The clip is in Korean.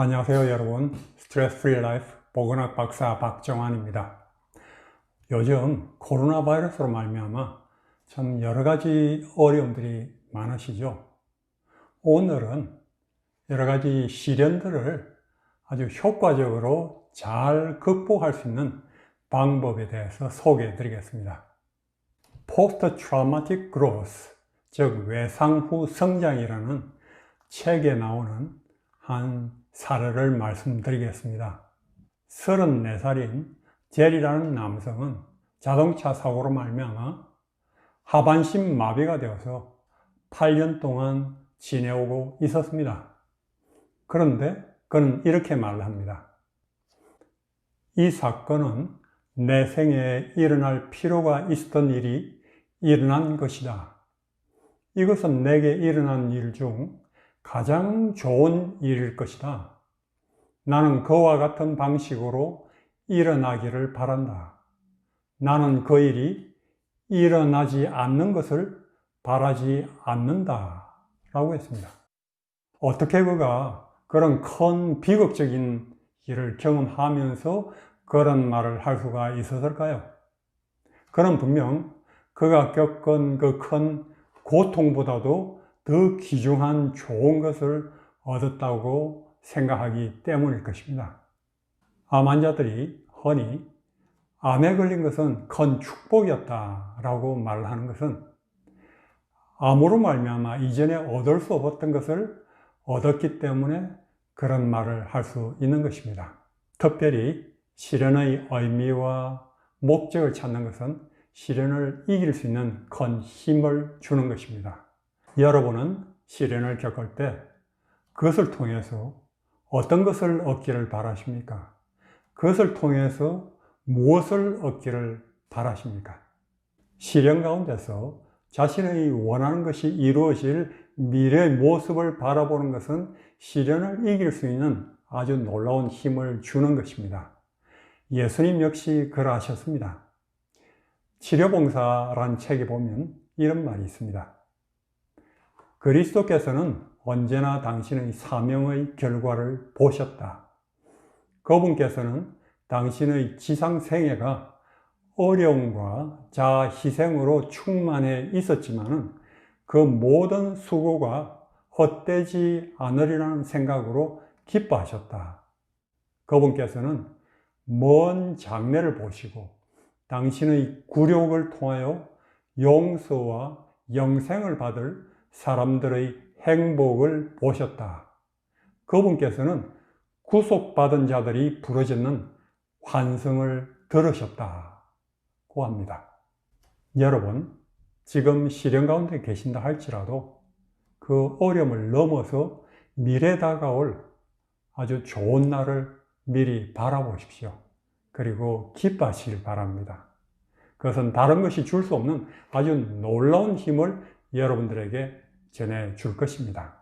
안녕하세요 여러분. 스트레스 프리 라이프 보건학 박사 박정환입니다. 요즘 코로나 바이러스로 말미암아 참 여러 가지 어려움들이 많으시죠? 오늘은 여러 가지 시련들을 아주 효과적으로 잘 극복할 수 있는 방법에 대해서 소개해 드리겠습니다. 포스트 트라우마틱 그로스 즉 외상 후 성장이라는 책에 나오는 한 사례를 말씀드리겠습니다. 34살인 제리라는 남성은 자동차 사고로 말미암아 하반신 마비가 되어서 8년 동안 지내오고 있었습니다. 그런데 그는 이렇게 말을 합니다. 이 사건은 내 생에 일어날 필요가 있었던 일이 일어난 것이다. 이것은 내게 일어난 일 중 가장 좋은 일일 것이다. 나는 그와 같은 방식으로 일어나기를 바란다. 나는 그 일이 일어나지 않는 것을 바라지 않는다. 라고 했습니다. 어떻게 그가 그런 큰 비극적인 일을 경험하면서 그런 말을 할 수가 있었을까요? 그는 분명 그가 겪은 그 큰 고통보다도 더 귀중한 좋은 것을 얻었다고 생각하기 때문일 것입니다. 암 환자들이 흔히 암에 걸린 것은 큰 축복이었다라고 말하는 것은 암으로 말미암아 이전에 얻을 수 없었던 것을 얻었기 때문에 그런 말을 할 수 있는 것입니다. 특별히 시련의 의미와 목적을 찾는 것은 시련을 이길 수 있는 큰 힘을 주는 것입니다. 여러분은 시련을 겪을 때 그것을 통해서 어떤 것을 얻기를 바라십니까? 그것을 통해서 무엇을 얻기를 바라십니까? 시련 가운데서 자신의 원하는 것이 이루어질 미래의 모습을 바라보는 것은 시련을 이길 수 있는 아주 놀라운 힘을 주는 것입니다. 예수님 역시 그러하셨습니다. 치료봉사란 책에 보면 이런 말이 있습니다. 그리스도께서는 언제나 당신의 사명의 결과를 보셨다. 그분께서는 당신의 지상 생애가 어려움과 자아 희생으로 충만해 있었지만은 그 모든 수고가 헛되지 않으리라는 생각으로 기뻐하셨다. 그분께서는 먼 장래를 보시고 당신의 굴욕을 통하여 용서와 영생을 받을 사람들의 행복을 보셨다. 그분께서는 구속받은 자들이 부러지는 환성을 들으셨다 고 합니다. 여러분, 지금 시련 가운데 계신다 할지라도 그 어려움을 넘어서 미래 다가올 아주 좋은 날을 미리 바라보십시오. 그리고 기뻐하시길 바랍니다. 그것은 다른 것이 줄 수 없는 아주 놀라운 힘을 여러분들에게 전해 줄 것입니다.